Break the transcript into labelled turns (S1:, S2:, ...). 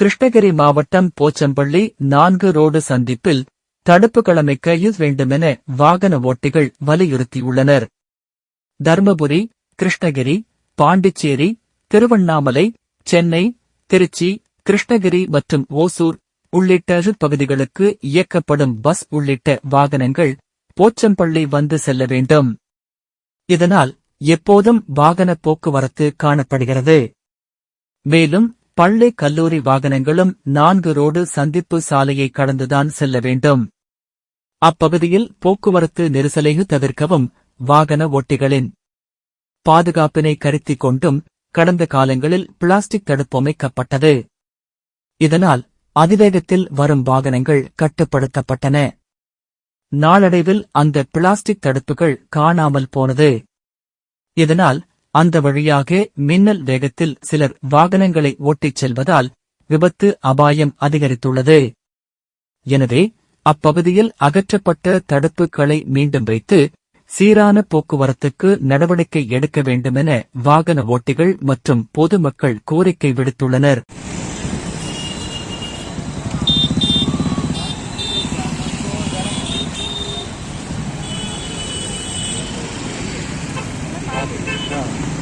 S1: கிருஷ்ணகிரி மாவட்டம் போச்சம்பள்ளி நான்கு ரோடு சந்திப்பில் தடுப்புகள் கையில் வேண்டுமென வாகன ஓட்டிகள் வலியுறுத்தியுள்ளனர். தர்மபுரி கிருஷ்ணகிரி பாண்டிச்சேரி திருவண்ணாமலை சென்னை திருச்சி கிருஷ்ணகிரி மற்றும் ஓசூர் உள்ளிட்ட பகுதிகளுக்கு இயக்கப்படும் பஸ் உள்ளிட்ட வாகனங்கள் போச்சம்பள்ளி வந்து செல்ல வேண்டும். இதனால் எப்போதும் வாகன போக்குவரத்து காணப்படுகிறது. மேலும் பள்ளி கல்லூரி வாகனங்களும் நான்கு ரோடு சந்திப்பு சாலையை கடந்துதான் செல்ல வேண்டும். அப்பகுதியில் போக்குவரத்து நெரிசலை தவிர்க்கவும் வாகன ஓட்டிகளின் பாதுகாப்பினை கருத்திக் கொண்டும் கடந்த காலங்களில் பிளாஸ்டிக் தடுப்பு அமைக்கப்பட்டது. இதனால் அதிவேகத்தில் வரும் வாகனங்கள் கட்டுப்படுத்தப்பட்டன. நாளடைவில் அந்த பிளாஸ்டிக் தடுப்புகள் காணாமல் போனது. இதனால் அந்த வழியாக மின்னல் வேகத்தில் சிலர் வாகனங்களை ஓட்டிச் செல்வதால் விபத்து அபாயம் அதிகரித்துள்ளது. எனவே அப்பகுதியில் அகற்றப்பட்ட தடுப்புகளை மீண்டும் வைத்து சீரான போக்குவரத்துக்கு நடவடிக்கை எடுக்க வேண்டுமென வாகன ஓட்டிகள் மற்றும் பொதுமக்கள் கோரிக்கை விடுத்துள்ளனர். done.